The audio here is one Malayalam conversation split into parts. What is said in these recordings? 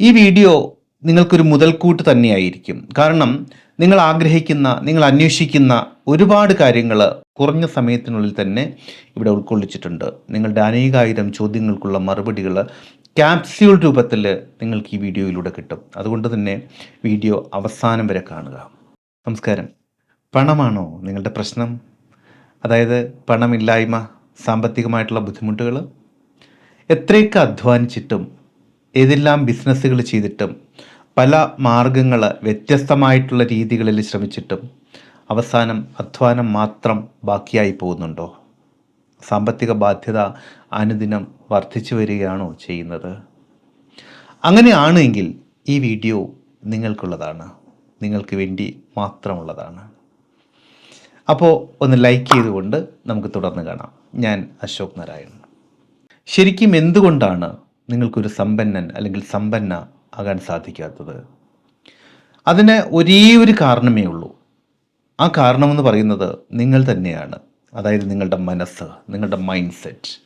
ഈ വീഡിയോ നിങ്ങൾക്കൊരു മുതൽക്കൂട്ട് തന്നെയായിരിക്കും. കാരണം നിങ്ങൾ ആഗ്രഹിക്കുന്ന നിങ്ങൾ അന്വേഷിക്കുന്ന ഒരുപാട് കാര്യങ്ങൾ കുറഞ്ഞ സമയത്തിനുള്ളിൽ തന്നെ ഇവിടെ ഉൾക്കൊള്ളിച്ചിട്ടുണ്ട്. നിങ്ങളുടെ അനേകായിരം ചോദ്യങ്ങൾക്കുള്ള മറുപടികൾ ക്യാപ്സ്യൂൾ രൂപത്തിൽ നിങ്ങൾക്ക് ഈ വീഡിയോയിലൂടെ കിട്ടും. അതുകൊണ്ട് തന്നെ വീഡിയോ അവസാനം വരെ കാണുക. നമസ്കാരം. പണമാണോ നിങ്ങളുടെ പ്രശ്നം? അതായത് പണമില്ലായ്മ സാമ്പത്തികമായിട്ടുള്ള ബുദ്ധിമുട്ടുകൾ? എത്രയൊക്കെ അധ്വാനിച്ചിട്ടും ഏതെല്ലാം ബിസിനസ്സുകൾ ചെയ്തിട്ടും പല മാർഗങ്ങൾ വ്യത്യസ്തമായിട്ടുള്ള രീതികളിൽ ശ്രമിച്ചിട്ടും അവസാനം അധ്വാനം മാത്രം ബാക്കിയായി പോകുന്നുണ്ടോ? സാമ്പത്തിക ബാധ്യത അനുദിനം വർദ്ധിച്ചു വരികയാണോ ചെയ്യുന്നത്? അങ്ങനെയാണെങ്കിൽ ഈ വീഡിയോ നിങ്ങൾക്കുള്ളതാണ്. നിങ്ങൾക്ക് വേണ്ടി മാത്രമുള്ളതാണ്. അപ്പോൾ ഒന്ന് ലൈക്ക് ചെയ്തുകൊണ്ട് നമുക്ക് തുടർന്ന് കാണാം. ഞാൻ അശോക് നാരായൺ ശരിക്കും എന്തുകൊണ്ടാണ് നിങ്ങൾക്കൊരു സമ്പന്നൻ അല്ലെങ്കിൽ സമ്പന്ന ആകാൻ സാധിക്കാത്തത്. അതിന് ഒരേ ഒരു കാരണമേ ഉള്ളൂ. ആ കാരണമെന്ന് പറയുന്നത് നിങ്ങൾ തന്നെയാണ്. അതായത് നിങ്ങളുടെ മനസ്സ് നിങ്ങളുടെ മൈൻഡ് സെറ്റ്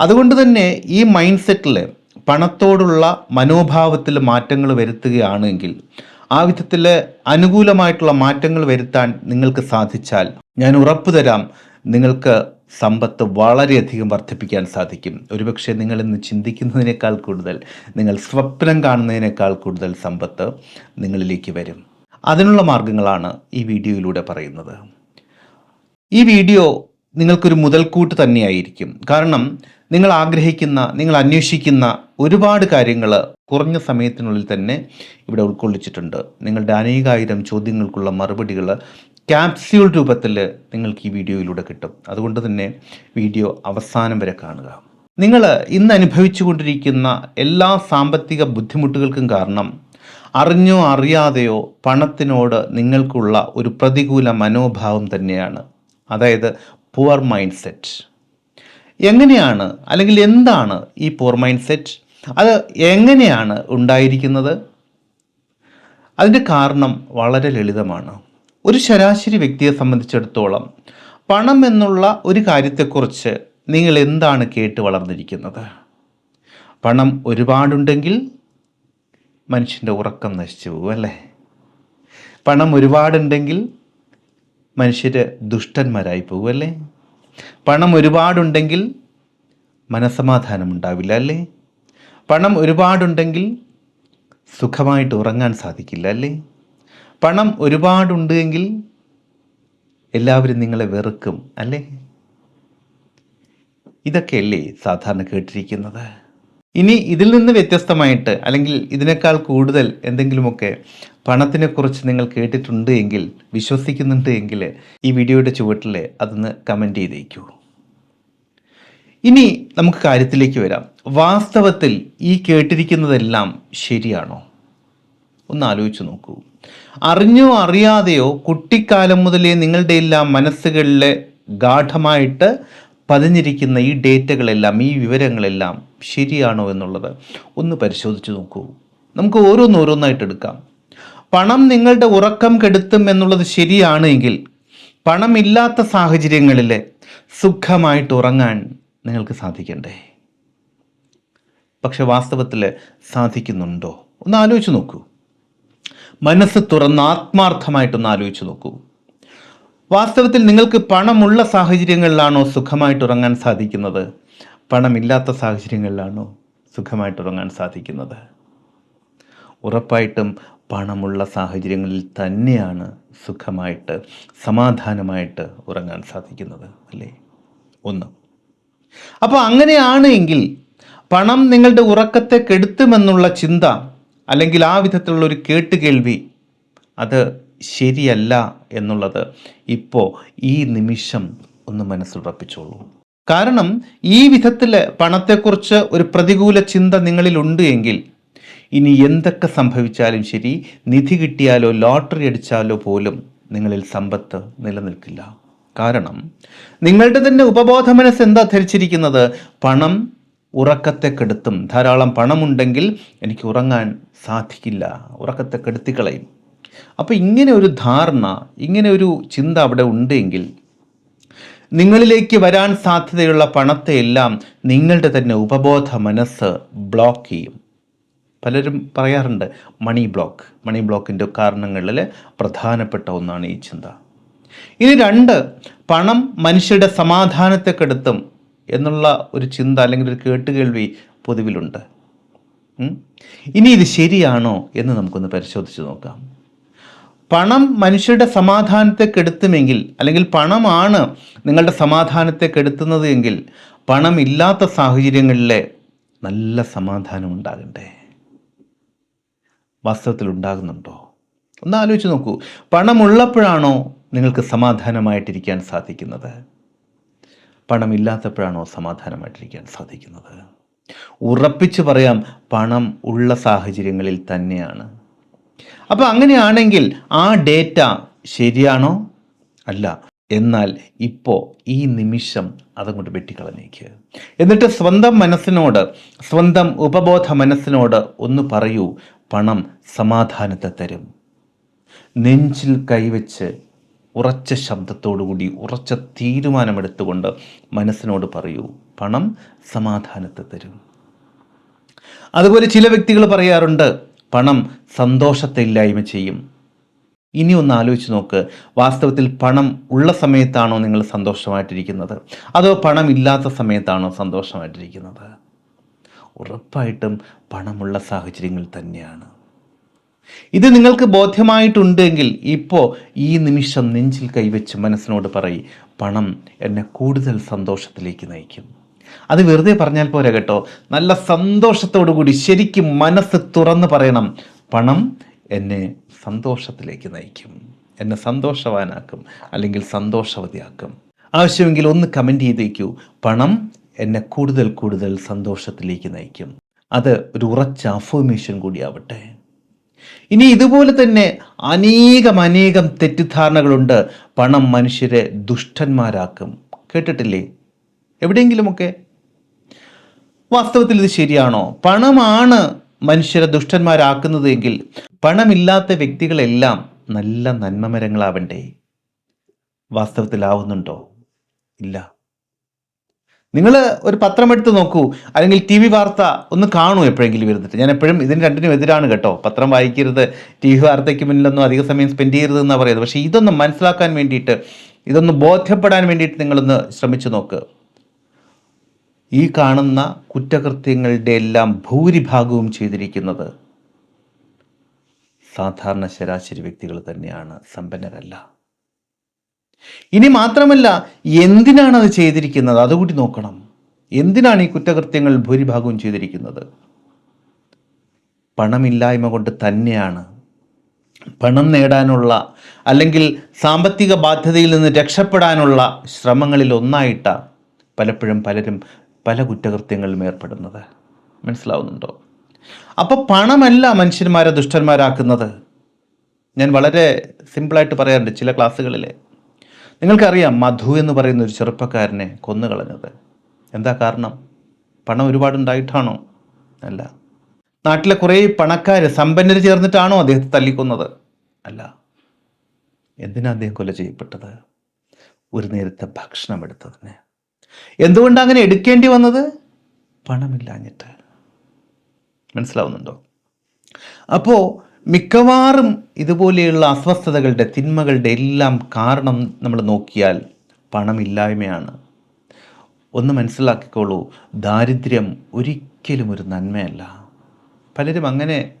അതുകൊണ്ട് തന്നെ ഈ മൈൻഡ് സെറ്റിൽ പണത്തോടുള്ള മനോഭാവത്തിൽ മാറ്റങ്ങൾ വരുത്തുകയാണെങ്കിൽ ആ വിധത്തിൽ അനുകൂലമായിട്ടുള്ള മാറ്റങ്ങൾ വരുത്താൻ നിങ്ങൾക്ക് സാധിച്ചാൽ ഞാൻ ഉറപ്പു തരാം. നിങ്ങൾക്ക് സമ്പത്ത് വളരെയധികം വർദ്ധിപ്പിക്കാൻ സാധിക്കും. ഒരുപക്ഷെ നിങ്ങൾ ഇന്ന് ചിന്തിക്കുന്നതിനേക്കാൾ കൂടുതൽ നിങ്ങൾ സ്വപ്നം കാണുന്നതിനേക്കാൾ കൂടുതൽ സമ്പത്ത് നിങ്ങളിലേക്ക് വരും. അതിനുള്ള മാർഗങ്ങളാണ് ഈ വീഡിയോയിലൂടെ പറയുന്നത്. ഈ വീഡിയോ നിങ്ങൾക്കൊരു മുതൽക്കൂട്ട് തന്നെയായിരിക്കും. കാരണം നിങ്ങൾ ആഗ്രഹിക്കുന്ന നിങ്ങൾ അന്വേഷിക്കുന്ന ഒരുപാട് കാര്യങ്ങൾ കുറഞ്ഞ സമയത്തിനുള്ളിൽ തന്നെ ഇവിടെ ഉൾക്കൊള്ളിച്ചിട്ടുണ്ട്. നിങ്ങളുടെ അനേകായിരം ചോദ്യങ്ങൾക്കുള്ള മറുപടികൾ ക്യാപ്സ്യൂൾ രൂപത്തിൽ നിങ്ങൾക്ക് ഈ വീഡിയോയിലൂടെ കിട്ടും. അതുകൊണ്ട് തന്നെ വീഡിയോ അവസാനം വരെ കാണുക. നിങ്ങൾ ഇന്ന് അനുഭവിച്ചുകൊണ്ടിരിക്കുന്ന എല്ലാ സാമ്പത്തിക ബുദ്ധിമുട്ടുകൾക്കും കാരണം അറിഞ്ഞോ അറിയാതെയോ പണത്തിനോട് നിങ്ങൾക്കുള്ള ഒരു പ്രതികൂല മനോഭാവം തന്നെയാണ്. അതായത് പുവർ മൈൻഡ് സെറ്റ് എങ്ങനെയാണ് അല്ലെങ്കിൽ എന്താണ് ഈ പുവർ മൈൻഡ് സെറ്റ് അത് എങ്ങനെയാണ് ഉണ്ടായിരിക്കുന്നത്? അതിന്റെ കാരണം വളരെ ലളിതമാണ്. ഒരു ശരാശരി വ്യക്തിയെ സംബന്ധിച്ചിടത്തോളം പണം എന്നുള്ള ഒരു കാര്യത്തെക്കുറിച്ച് നിങ്ങൾ എന്താണ് കേട്ട് വളർന്നിരിക്കുന്നത്? പണം ഒരുപാടുണ്ടെങ്കിൽ മനുഷ്യന്റെ ഉറക്കം നശിച്ചു പോകും അല്ലേ? പണം ഒരുപാടുണ്ടെങ്കിൽ മനുഷ്യർ ദുഷ്ടന്മാരായി പോകും അല്ലേ? പണം ഒരുപാടുണ്ടെങ്കിൽ മനസമാധാനം ഉണ്ടാവില്ല അല്ലേ? പണം ഒരുപാടുണ്ടെങ്കിൽ സുഖമായിട്ട് ഉറങ്ങാൻ സാധിക്കില്ല അല്ലേ? പണം ഒരുപാടുണ്ട് എങ്കിൽ എല്ലാവരും നിങ്ങളെ വെറുക്കും അല്ലേ? ഇതൊക്കെയല്ലേ സാധാരണ കേട്ടിരിക്കുന്നത്? ഇനി ഇതിൽ നിന്ന് വ്യത്യസ്തമായിട്ട് അല്ലെങ്കിൽ ഇതിനേക്കാൾ കൂടുതൽ എന്തെങ്കിലുമൊക്കെ പണത്തിനെക്കുറിച്ച് നിങ്ങൾ കേട്ടിട്ടുണ്ട് എങ്കിൽ വിശ്വസിക്കുന്നുണ്ട് എങ്കിൽ ഈ വീഡിയോയുടെ ചുവട്ടിൽ അതൊന്ന് കമന്റ് ചെയ്തേക്കൂ. ഇനി നമുക്ക് കാര്യത്തിലേക്ക് വരാം. വാസ്തവത്തിൽ ഈ കേട്ടിരിക്കുന്നതെല്ലാം ശരിയാണോ? ഒന്ന് ആലോചിച്ച് നോക്കൂ. അറിഞ്ഞോ അറിയാതെയോ കുട്ടിക്കാലം മുതലേ നിങ്ങളുടെ എല്ലാം മനസ്സുകളിൽ ഗാഠമായിട്ട് പതിഞ്ഞിരിക്കുന്ന ഈ ഡേറ്റകളെല്ലാം ഈ വിവരങ്ങളെല്ലാം ശരിയാണോ എന്നുള്ളത് ഒന്ന് പരിശോധിച്ച് നോക്കൂ. നമുക്ക് ഓരോന്നോരോന്നായിട്ട് എടുക്കാം. പണം നിങ്ങളുടെ ഉറക്കം കെടുത്തും എന്നുള്ളത് ശരിയാണ് എങ്കിൽ പണമില്ലാത്ത സാഹചര്യങ്ങളിൽ സുഖമായിട്ട് ഉറങ്ങാൻ നിങ്ങൾക്ക് സാധിക്കണ്ടേ? പക്ഷെ വാസ്തവത്തിൽ സാധിക്കുന്നുണ്ടോ? ഒന്ന് ആലോചിച്ച് നോക്കൂ. മനസ്സ് തുറന്ന് ആത്മാർത്ഥമായിട്ടൊന്ന് ആലോചിച്ച് നോക്കൂ. വാസ്തവത്തിൽ നിങ്ങൾക്ക് പണമുള്ള സാഹചര്യങ്ങളിലാണോ സുഖമായിട്ട് ഉറങ്ങാൻ സാധിക്കുന്നത്? പണമില്ലാത്ത സാഹചര്യങ്ങളിലാണോ സുഖമായിട്ട് ഉറങ്ങാൻ സാധിക്കുന്നത്? ഉറപ്പായിട്ടും പണമുള്ള സാഹചര്യങ്ങളിൽ തന്നെയാണ് സുഖമായിട്ട് സമാധാനമായിട്ട് ഉറങ്ങാൻ സാധിക്കുന്നത് അല്ലേ? ഒന്ന്. അപ്പോൾ അങ്ങനെയാണ് എങ്കിൽ പണം നിങ്ങളുടെ ഉറക്കത്തെ കെടുത്തുമെന്നുള്ള ചിന്ത അല്ലെങ്കിൽ ആ വിധത്തിലുള്ള ഒരു കേട്ടുകേൾവി അത് ശരിയല്ല എന്നുള്ളത് ഇപ്പോൾ ഈ നിമിഷം ഒന്ന് മനസ്സിലുറപ്പിച്ചോളൂ കാരണം ഈ വിധത്തിൽ പണത്തെക്കുറിച്ച് ഒരു പ്രതികൂല ചിന്ത നിങ്ങളിലുണ്ട് എങ്കിൽ ഇനി എന്തൊക്കെ സംഭവിച്ചാലും ശരി നിധി കിട്ടിയാലോ ലോട്ടറി അടിച്ചാലോ പോലും നിങ്ങളിൽ സമ്പത്ത് നിലനിൽക്കില്ല. കാരണം നിങ്ങളുടെ തന്നെ ഉപബോധ മനസ്സ് എന്താ ധരിച്ചിരിക്കുന്നത്? പണം ഉറക്കത്തെ കെടുത്തും. ധാരാളം പണമുണ്ടെങ്കിൽ എനിക്ക് ഉറങ്ങാൻ സാധിക്കില്ല. ഉറക്കത്തെ കെടുത്തിക്കളയും. അപ്പോൾ ഇങ്ങനെ ഒരു ധാരണ ഇങ്ങനെ ഒരു ചിന്ത അവിടെ ഉണ്ടെങ്കിൽ നിങ്ങളിലേക്ക് വരാൻ സാധ്യതയുള്ള പണത്തെ എല്ലാം നിങ്ങളുടെ തന്നെ ഉപബോധ മനസ്സ് ബ്ലോക്ക് ചെയ്യും. പലരും പറയാറുണ്ട് മണി ബ്ലോക്ക് മണി ബ്ലോക്കിന്റെ കാരണങ്ങളിൽ പ്രധാനപ്പെട്ട ഒന്നാണ് ഈ ചിന്ത. ഇനി രണ്ട് പണം മനുഷ്യരുടെ സമാധാനത്തെ കെടുത്തും. എന്നുള്ള ഒരു ചിന്ത അല്ലെങ്കിൽ ഒരു കേട്ടുകേൾവി പൊതുവിലുണ്ട്. ഇനി ഇത് ശരിയാണോ എന്ന് നമുക്കൊന്ന് പരിശോധിച്ച് നോക്കാം. പണം മനുഷ്യരുടെ സമാധാനത്തെ കെടുത്തുമെങ്കിൽ അല്ലെങ്കിൽ പണമാണ് നിങ്ങളുടെ സമാധാനത്തെ കെടുത്തുന്നത് എങ്കിൽ പണമില്ലാത്ത സാഹചര്യങ്ങളിലെ നല്ല സമാധാനം ഉണ്ടാകണ്ടേ? വാസ്തവത്തിൽ ഉണ്ടാകുന്നുണ്ടോ? ഒന്ന് ആലോചിച്ച് നോക്കൂ. പണമുള്ളപ്പോഴാണോ നിങ്ങൾക്ക് സമാധാനമായിട്ടിരിക്കാൻ സാധിക്കുന്നത്? പണമില്ലാത്തപ്പോഴാണോ സമാധാനമായിട്ടിരിക്കാൻ സാധിക്കുന്നത്? ഉറപ്പിച്ച് പറയാം പണം ഉള്ള സാഹചര്യങ്ങളിൽ തന്നെയാണ്. അപ്പോൾ അങ്ങനെയാണെങ്കിൽ ആ ഡേറ്റ ശരിയാണോ? അല്ല. എന്നാൽ ഇപ്പോൾ ഈ നിമിഷം അതങ്ങോട്ട് വെട്ടിക്കളഞ്ഞേക്ക്. എന്നിട്ട് സ്വന്തം മനസ്സിനോട് സ്വന്തം ഉപബോധ മനസ്സിനോട് ഒന്ന് പറയൂ പണം സമാധാനത്തെ തരും. നെഞ്ചിൽ കൈവച്ച് ഉറച്ച ശബ്ദത്തോടുകൂടി ഉറച്ച തീരുമാനമെടുത്തുകൊണ്ട് മനസ്സിനോട് പറയൂ പണം സമാധാനത്തെ തരും. അതുപോലെ ചില വ്യക്തികൾ പറയാറുണ്ട് പണം സന്തോഷത്തെ ഇല്ലായ്മ ചെയ്യും. ഇനി ഒന്ന് ആലോചിച്ച് നോക്ക് വാസ്തവത്തിൽ പണം ഉള്ള സമയത്താണോ നിങ്ങൾ സന്തോഷമായിട്ടിരിക്കുന്നത്? അതോ പണം ഇല്ലാത്ത സമയത്താണോ സന്തോഷമായിട്ടിരിക്കുന്നത്? ഉറപ്പായിട്ടും പണമുള്ള സാഹചര്യങ്ങൾ തന്നെയാണ്. ഇത് നിങ്ങൾക്ക് ബോധ്യമായിട്ടുണ്ടെങ്കിൽ ഇപ്പോൾ ഈ നിമിഷം നെഞ്ചിൽ കൈവച്ച് മനസ്സിനോട് പറയും പണം എന്നെ കൂടുതൽ സന്തോഷത്തിലേക്ക് നയിക്കും. അത് വെറുതെ പറഞ്ഞാൽ പോരാ കേട്ടോ. നല്ല സന്തോഷത്തോടു കൂടി ശരിക്കും മനസ്സ് തുറന്ന് പറയണം പണം എന്നെ സന്തോഷത്തിലേക്ക് നയിക്കും. എന്നെ സന്തോഷവാനാക്കും അല്ലെങ്കിൽ സന്തോഷവതിയാക്കും. ആവശ്യമെങ്കിൽ ഒന്ന് കമന്റ് ചെയ്തേക്കൂ. പണം എന്നെ കൂടുതൽ കൂടുതൽ സന്തോഷത്തിലേക്ക് നയിക്കും. അത് ഒരു ഉറച്ച അഫോമേഷൻ കൂടിയാവട്ടെ. ഇനി ഇതുപോലെ തന്നെ അനേകം അനേകം തെറ്റിദ്ധാരണകളുണ്ട്. പണം മനുഷ്യരെ ദുഷ്ടന്മാരാക്കും. കേട്ടിട്ടില്ലേ? എവിടെയെങ്കിലുമൊക്കെ. വാസ്തവത്തിൽ ഇത് ശരിയാണോ? പണമാണ് മനുഷ്യരെ ദുഷ്ടന്മാരാക്കുന്നത് എങ്കിൽ പണമില്ലാത്ത വ്യക്തികളെല്ലാം നല്ല നന്മമരങ്ങളാവണ്ടേ? വാസ്തവത്തിലാവുന്നുണ്ടോ? ഇല്ല. നിങ്ങൾ ഒരു പത്രം എടുത്ത് നോക്കൂ അല്ലെങ്കിൽ ടി വി വാർത്ത ഒന്ന് കാണൂ എപ്പോഴെങ്കിലും ഇരുന്നിട്ട് ഞാൻ എപ്പോഴും ഇതിന് രണ്ടിനും എതിരാണ് കേട്ടോ. പത്രം വായിക്കരുത് ടി വി വാർത്തയ്ക്ക് മുന്നിലൊന്നും അധിക സമയം സ്പെൻഡ് ചെയ്യരുത് എന്നാണ് പറയുന്നത്. പക്ഷേ ഇതൊന്ന് മനസ്സിലാക്കാൻ വേണ്ടിയിട്ട് ഇതൊന്ന് ബോധ്യപ്പെടാൻ വേണ്ടിയിട്ട് നിങ്ങളൊന്ന് ശ്രമിച്ചു നോക്ക്. ഈ കാണുന്ന കുറ്റകൃത്യങ്ങളുടെ എല്ലാം ഭൂരിഭാഗവും ചെയ്തിരിക്കുന്നത് സാധാരണ ശരാശരി വ്യക്തികൾ തന്നെയാണ് സമ്പന്നരല്ല. ഇനി മാത്രമല്ല എന്തിനാണ് അത് ചെയ്തിരിക്കുന്നത്? അതുകൂടി നോക്കണം. എന്തിനാണ് ഈ കുറ്റകൃത്യങ്ങൾ ഭൂരിഭാഗവും ചെയ്തിരിക്കുന്നത്? പണമില്ലായ്മ കൊണ്ട് തന്നെയാണ്. പണം നേടാനുള്ള അല്ലെങ്കിൽ സാമ്പത്തിക ബാധ്യതയിൽ നിന്ന് രക്ഷപ്പെടാനുള്ള ശ്രമങ്ങളിൽ ഒന്നായിട്ട പലപ്പോഴും പലരും പല കുറ്റകൃത്യങ്ങളിലും ഏർപ്പെടുന്നത്. മനസ്സിലാവുന്നുണ്ടോ? അപ്പോൾ പണമല്ല മനുഷ്യന്മാരെ ദുഷ്ടന്മാരാക്കുന്നത്? ഞാൻ വളരെ സിമ്പിളായിട്ട് പറയാറുണ്ട് ചില ക്ലാസ്സുകളിൽ നിങ്ങൾക്കറിയാം മധു എന്ന് പറയുന്ന ഒരു ചെറുപ്പക്കാരനെ കൊന്നുകളഞ്ഞത്. എന്താ കാരണം? പണം ഒരുപാടുണ്ടായിട്ടാണോ? അല്ല. നാട്ടിലെ കുറേ പണക്കാർ സമ്പന്നർ ചേർന്നിട്ടാണോ അദ്ദേഹത്തെ തല്ലിക്കൊന്നത്? അല്ല. എന്തിനാ അദ്ദേഹം കൊല ചെയ്യപ്പെട്ടത്? ഒരു നേരത്തെ ഭക്ഷണം എടുത്തതിന്. എന്തുകൊണ്ട് അങ്ങനെ എടുക്കേണ്ടി വന്നത്? പണമില്ലാഞ്ഞിട്ട്. മനസ്സിലാവുന്നുണ്ടോ? അപ്പോൾ മിക്കവാറും ഇതുപോലെയുള്ള അസ്വസ്ഥതകളുടെ തിന്മകളുടെ എല്ലാം കാരണം നമ്മൾ നോക്കിയാൽ പണമില്ലായ്മയാണ്. ഒന്ന് മനസ്സിലാക്കിക്കോളൂ ദാരിദ്ര്യം ഒരിക്കലും ഒരു നന്മയല്ല. പലരും അങ്ങനെ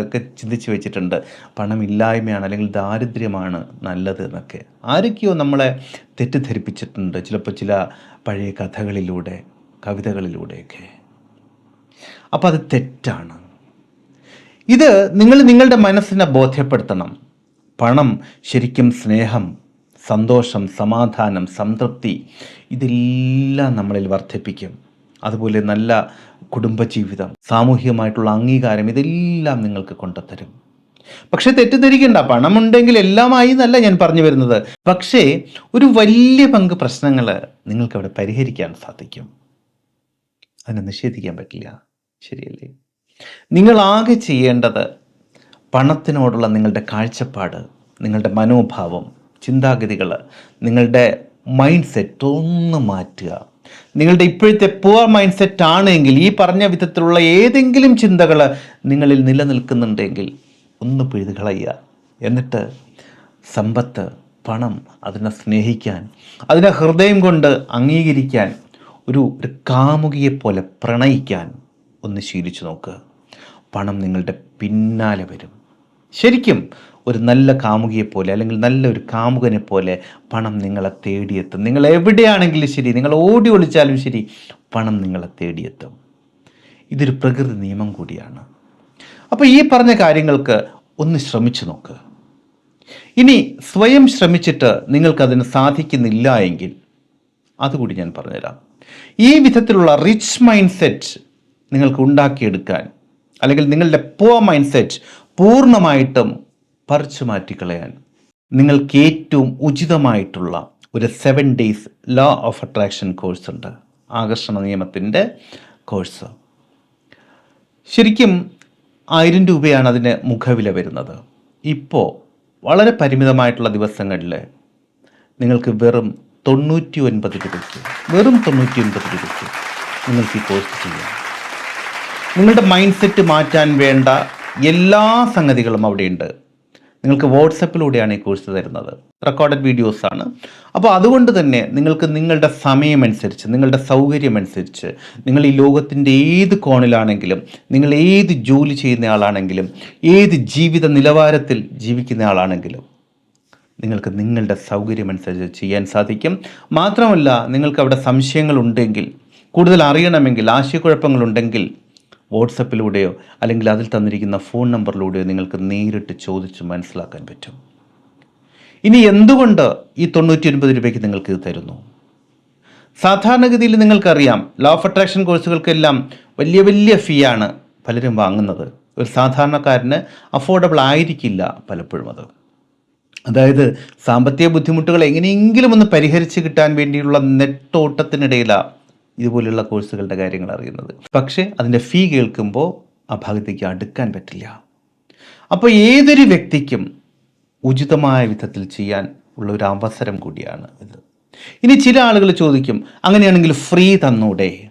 ഒക്കെ ചിന്തിച്ച് വെച്ചിട്ടുണ്ട്. പണമില്ലായ്മയാണ് അല്ലെങ്കിൽ ദാരിദ്ര്യമാണ് നല്ലത് എന്നൊക്കെ. ആരൊക്കെയോ നമ്മളെ തെറ്റിദ്ധരിപ്പിച്ചിട്ടുണ്ട് ചിലപ്പോൾ ചില പഴയ കഥകളിലൂടെ കവിതകളിലൂടെയൊക്കെ. അപ്പോൾ അത് തെറ്റാണ്. ഇത് നിങ്ങൾ നിങ്ങളുടെ മനസ്സിനെ ബോധ്യപ്പെടുത്തണം. പണം ശരിക്കും സ്നേഹം സന്തോഷം സമാധാനം സംതൃപ്തി ഇതെല്ലാം നമ്മളിൽ വർദ്ധിപ്പിക്കും. അതുപോലെ നല്ല കുടുംബജീവിതം സാമൂഹികമായിട്ടുള്ള അംഗീകാരം ഇതെല്ലാം നിങ്ങൾക്ക് കൊണ്ടുത്തരും. പക്ഷെ തെറ്റിദ്ധരിക്കണ്ട പണമുണ്ടെങ്കിൽ എല്ലാമായി എന്നല്ല ഞാൻ പറഞ്ഞു വരുന്നത്. പക്ഷേ ഒരു വലിയ പങ്ക് പ്രശ്നങ്ങൾ നിങ്ങൾക്ക് അവിടെ പരിഹരിക്കാൻ സാധിക്കും. അതിനെ നിഷേധിക്കാൻ പറ്റില്ല. ശരിയല്ലേ? നിങ്ങൾ ആകെ ചെയ്യേണ്ടത് പണത്തിനോടുള്ള നിങ്ങളുടെ കാഴ്ചപ്പാട് നിങ്ങളുടെ മനോഭാവം ചിന്താഗതികൾ നിങ്ങളുടെ മൈൻഡ് സെറ്റ് ഒന്ന് മാറ്റുക. നിങ്ങളുടെ ഇപ്പോഴത്തെ പുവർ മൈൻഡ് സെറ്റ് ആണെങ്കിൽ ഈ പറഞ്ഞ വിധത്തിലുള്ള ഏതെങ്കിലും ചിന്തകൾ നിങ്ങളിൽ നിലനിൽക്കുന്നുണ്ടെങ്കിൽ ഒന്ന് പിഴുതു കളയുക. എന്നിട്ട് സമ്പത്ത് പണം അതിനെ സ്നേഹിക്കാൻ അതിനെ ഹൃദയം കൊണ്ട് അംഗീകരിക്കാൻ ഒരു ഒരു കാമുകിയെപ്പോലെ പ്രണയിക്കാൻ ഒന്ന് ശീലിച്ചു നോക്ക് പണം നിങ്ങളുടെ പിന്നാലെ വരും. ശരിക്കും ഒരു നല്ല കാമുകിയെ പോലെ അല്ലെങ്കിൽ നല്ലൊരു കാമുകനെ പോലെ പണം നിങ്ങളെ തേടിയെത്തും. നിങ്ങൾ എവിടെയാണെങ്കിലും ശരി നിങ്ങൾ ഓടി ഒളിച്ചാലും ശരി പണം നിങ്ങളെ തേടിയെത്തും. ഇതൊരു പ്രകൃതി നിയമം കൂടിയാണ്. അപ്പോൾ ഈ പറഞ്ഞ കാര്യങ്ങൾക്ക് ഒന്ന് ശ്രമിച്ചു നോക്ക്. ഇനി സ്വയം ശ്രമിച്ചിട്ട് നിങ്ങൾക്കതിന് സാധിക്കുന്നില്ല എങ്കിൽ അതുകൂടി ഞാൻ പറഞ്ഞുതരാം. ഈ വിധത്തിലുള്ള റിച്ച് മൈൻഡ് സെറ്റ് നിങ്ങൾക്ക് ഉണ്ടാക്കിയെടുക്കാൻ അല്ലെങ്കിൽ നിങ്ങളുടെ പോ മൈൻഡ് സെറ്റ് പൂർണമായിട്ടും പറിച്ചു മാറ്റിക്കളയാൻ നിങ്ങൾക്ക് ഏറ്റവും ഉചിതമായിട്ടുള്ള ഒരു seven days law of attraction course ഉണ്ട്. ആകർഷണ നിയമത്തിന്റെ കോഴ്സ് ശരിക്കും ആയിരം രൂപയാണ് അതിന് മുഖവില വരുന്നത്. ഇപ്പോൾ വളരെ പരിമിതമായിട്ടുള്ള ദിവസങ്ങളിൽ നിങ്ങൾക്ക് വെറും തൊണ്ണൂറ്റി ഒൻപത് രൂപയ്ക്ക് വെറും തൊണ്ണൂറ്റി ഒൻപത് രൂപയ്ക്ക് നിങ്ങൾക്ക് ഈ കോഴ്സ് ചെയ്യാം. നിങ്ങളുടെ മൈൻഡ് സെറ്റ് മാറ്റാൻ വേണ്ട എല്ലാ സംഗതികളും അവിടെയുണ്ട്. നിങ്ങൾക്ക് വാട്സപ്പിലൂടെയാണ് ഈ കോഴ്സ് തരുന്നത്. റെക്കോർഡഡ് വീഡിയോസ് ആണ്. അപ്പോൾ അതുകൊണ്ട് തന്നെ നിങ്ങൾക്ക് നിങ്ങളുടെ സമയമനുസരിച്ച് നിങ്ങളുടെ സൗകര്യമനുസരിച്ച് നിങ്ങൾ ഈ ലോകത്തിന്റെ ഏത് കോണിലാണെങ്കിലും നിങ്ങൾ ഏത് ജോലി ചെയ്യുന്ന ആളാണെങ്കിലും ഏത് ജീവിത നിലവാരത്തിൽ ജീവിക്കുന്ന ആളാണെങ്കിലും നിങ്ങൾക്ക് നിങ്ങളുടെ സൗകര്യമനുസരിച്ച് ചെയ്യാൻ സാധിക്കും. മാത്രമല്ല നിങ്ങൾക്ക് അവിടെ സംശയങ്ങളുണ്ടെങ്കിൽ കൂടുതൽ അറിയണമെങ്കിൽ ആശയക്കുഴപ്പങ്ങളുണ്ടെങ്കിൽ വാട്സപ്പിലൂടെയോ അല്ലെങ്കിൽ അതിൽ തന്നിരിക്കുന്ന ഫോൺ നമ്പറിലൂടെയോ നിങ്ങൾക്ക് നേരിട്ട് ചോദിച്ച് മനസ്സിലാക്കാൻ പറ്റും. ഇനി എന്തുകൊണ്ട് ഈ തൊണ്ണൂറ്റി ഒൻപത് രൂപയ്ക്ക് നിങ്ങൾക്ക് ഇത് തരുന്നു? സാധാരണഗതിയിൽ നിങ്ങൾക്കറിയാം ലോ ഓഫ് അട്രാക്ഷൻ കോഴ്സുകൾക്കെല്ലാം വലിയ വലിയ ഫീ ആണ് പലരും വാങ്ങുന്നത്. ഒരു സാധാരണക്കാരന് അഫോർഡബിൾ ആയിരിക്കില്ല പലപ്പോഴും അത്. അതായത് സാമ്പത്തിക ബുദ്ധിമുട്ടുകൾ എങ്ങനെയെങ്കിലും ഒന്ന് പരിഹരിച്ച് കിട്ടാൻ വേണ്ടിയുള്ള നെട്ടോട്ടത്തിനിടയിലാണ് ഇതുപോലെയുള്ള കോഴ്സുകളുടെ കാര്യങ്ങൾ അറിയുന്നത്. പക്ഷേ അതിന്റെ ഫീ കേൾക്കുമ്പോൾ ആ ഭാഗത്തേക്ക് അടുക്കാൻ പറ്റില്ല. അപ്പോൾ ഏതൊരു വ്യക്തിക്കും ഉചിതമായ വിധത്തിൽ ചെയ്യാൻ ഉള്ള ഒരു അവസരം കൂടിയാണ് ഇത്. ഇനി ചില ആളുകൾ ചോദിക്കും അങ്ങനെയാണെങ്കിൽ ഫ്രീ തന്നൂടെ?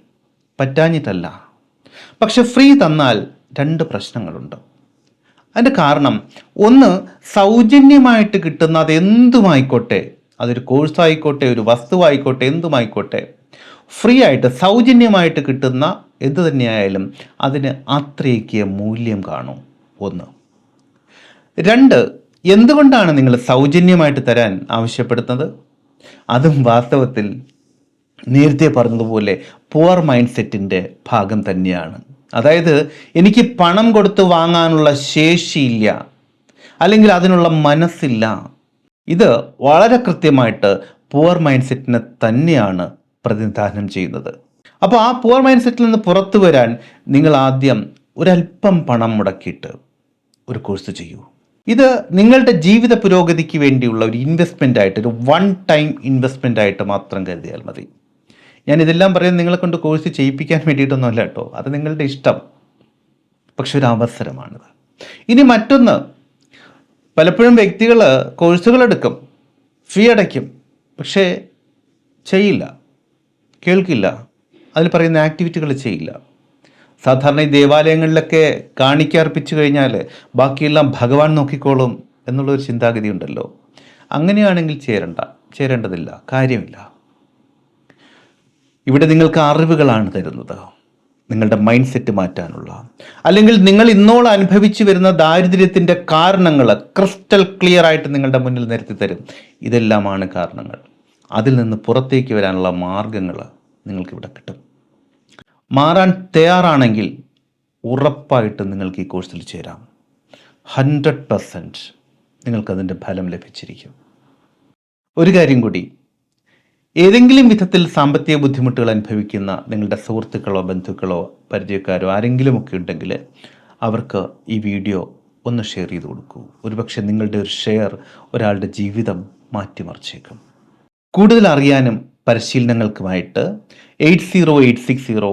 പറ്റാഞ്ഞിട്ടല്ല. പക്ഷെ ഫ്രീ തന്നാൽ രണ്ട് പ്രശ്നങ്ങളുണ്ട്. അതിന്റെ കാരണം ഒന്ന് സൗജന്യമായിട്ട് കിട്ടുന്ന അത് എന്തുമായിക്കോട്ടെ അതൊരു കോഴ്സായിക്കോട്ടെ ഒരു വസ്തുവായിക്കോട്ടെ എന്തുമായിക്കോട്ടെ ഫ്രീ ആയിട്ട് സൗജന്യമായിട്ട് കിട്ടുന്ന എന്ത് തന്നെയായാലും അതിന് അത്രയ്ക്ക് മൂല്യം കാണും. ഒന്ന്. രണ്ട് എന്തുകൊണ്ടാണ് നിങ്ങൾ സൗജന്യമായിട്ട് തരാൻ ആവശ്യപ്പെടുന്നത്? അതും വാസ്തവത്തിൽ നേരത്തെ പറഞ്ഞതുപോലെ പുവർ മൈൻഡ് സെറ്റിന്റെ ഭാഗം തന്നെയാണ്. അതായത് എനിക്ക് പണം കൊടുത്ത് വാങ്ങാനുള്ള ശേഷിയില്ല അല്ലെങ്കിൽ അതിനുള്ള മനസ്സില്ല. ഇത് വളരെ കൃത്യമായിട്ട് പുവർ മൈൻഡ് സെറ്റിനെ തന്നെയാണ് പ്രതിനിധാനം ചെയ്യുന്നത്. അപ്പോൾ ആ പുവർ മൈൻഡ് സെറ്റിൽ നിന്ന് പുറത്തു വരാൻ നിങ്ങൾ ആദ്യം ഒരല്പം പണം മുടക്കിയിട്ട് ഒരു കോഴ്സ് ചെയ്യൂ. ഇത് നിങ്ങളുടെ ജീവിത പുരോഗതിക്ക് വേണ്ടിയുള്ള ഒരു ഇൻവെസ്റ്റ്മെന്റ് ആയിട്ട് ഒരു വൺ ടൈം ഇൻവെസ്റ്റ്മെന്റ് ആയിട്ട് മാത്രം കരുതിയാൽ മതി. ഞാൻ ഇതെല്ലാം പറയുന്നത് നിങ്ങളെ കൊണ്ട് കോഴ്സ് ചെയ്യിപ്പിക്കാൻ വേണ്ടിയിട്ടൊന്നുമല്ല കേട്ടോ. അത് നിങ്ങളുടെ ഇഷ്ടം. പക്ഷെ ഒരു അവസരമാണിത്. ഇനി മറ്റൊന്ന് പലപ്പോഴും വ്യക്തികൾ കോഴ്സുകൾ എടുക്കും ഫീ അടയ്ക്കും പക്ഷേ ചെയ്യില്ല. കേൾക്കില്ല. അതിൽ പറയുന്ന ആക്ടിവിറ്റികൾ ചെയ്യില്ല. സാധാരണ ഈ ദേവാലയങ്ങളിലൊക്കെ കാണിക്കർപ്പിച്ചു കഴിഞ്ഞാൽ ബാക്കിയെല്ലാം ഭഗവാൻ നോക്കിക്കോളും എന്നുള്ളൊരു ചിന്താഗതി ഉണ്ടല്ലോ. അങ്ങനെയാണെങ്കിൽ ചേരണ്ട. ചേരേണ്ടതില്ല. കാര്യമില്ല. ഇവിടെ നിങ്ങൾക്ക് അറിവുകളാണ് തരുന്നത്. നിങ്ങളുടെ മൈൻഡ് സെറ്റ് മാറ്റാനുള്ള. അല്ലെങ്കിൽ നിങ്ങൾ ഇന്നോളം അനുഭവിച്ചു വരുന്ന ദാരിദ്ര്യത്തിന്റെ കാരണങ്ങൾ ക്രിസ്റ്റൽ ക്ലിയർ ആയിട്ട് നിങ്ങളുടെ മുന്നിൽ നിരത്തി തരും. ഇതെല്ലാമാണ് കാരണങ്ങൾ. അതിൽ നിന്ന് പുറത്തേക്ക് വരാനുള്ള മാർഗങ്ങൾ നിങ്ങൾക്കിവിടെ കിട്ടും. മാറാൻ തയ്യാറാണെങ്കിൽ ഉറപ്പായിട്ടും നിങ്ങൾക്ക് ഈ കോഴ്സിൽ ചേരാം. ഹൺഡ്രഡ് പെർസെന്റ് നിങ്ങൾക്കതിന്റെ ഫലം ലഭിച്ചിരിക്കും. ഒരു കാര്യം കൂടി ഏതെങ്കിലും വിധത്തിൽ സാമ്പത്തിക ബുദ്ധിമുട്ടുകൾ അനുഭവിക്കുന്ന നിങ്ങളുടെ സുഹൃത്തുക്കളോ ബന്ധുക്കളോ പരിചയക്കാരോ ആരെങ്കിലും ഒക്കെ ഉണ്ടെങ്കിൽ അവർക്ക് ഈ വീഡിയോ ഒന്ന് ഷെയർ ചെയ്ത് കൊടുക്കൂ. ഒരുപക്ഷെ നിങ്ങളുടെ ഒരു ഷെയർ ഒരാളുടെ ജീവിതം മാറ്റിമറിച്ചേക്കും. കൂടുതൽ അറിയാനും പരിശീലനങ്ങൾക്കുമായിട്ട് eight zero eight six zero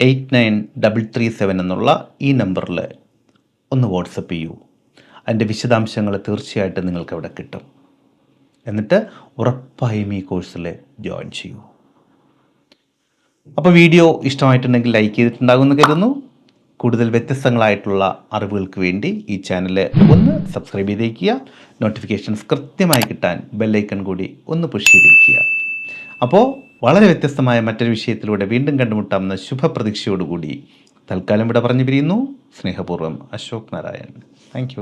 eight nine double three seven എന്നുള്ള ഈ നമ്പറിൽ ഒന്ന് വാട്സപ്പ് ചെയ്യൂ. അതിന്റെ വിശദാംശങ്ങൾ തീർച്ചയായിട്ടും നിങ്ങൾക്ക് അവിടെ കിട്ടും. എന്നിട്ട് ഉറപ്പായും ഈ കോഴ്സിൽ ജോയിൻ ചെയ്യൂ. അപ്പോൾ വീഡിയോ ഇഷ്ടമായിട്ടുണ്ടെങ്കിൽ ലൈക്ക് ചെയ്തിട്ടുണ്ടാകുമെന്ന് കരുതുന്നു. കൂടുതൽ വ്യത്യസ്തങ്ങളായിട്ടുള്ള അറിവുകൾക്ക് വേണ്ടി ഈ ചാനൽ ഒന്ന് സബ്സ്ക്രൈബ് ചെയ്തേക്കുക. നോട്ടിഫിക്കേഷൻസ് കൃത്യമായി കിട്ടാൻ ബെല്ലൈക്കൺ കൂടി ഒന്ന് പുഷ് ചെയ്തേക്കുക. അപ്പോൾ വളരെ വ്യത്യസ്തമായ മറ്റൊരു വിഷയത്തിലൂടെ വീണ്ടും കണ്ടുമുട്ടാമെന്ന ശുഭപ്രതീക്ഷയോടുകൂടി തൽക്കാലം ഇവിടെ പറഞ്ഞു പിരിയുന്നു സ്നേഹപൂർവം അശോക് നാരായൺ. താങ്ക്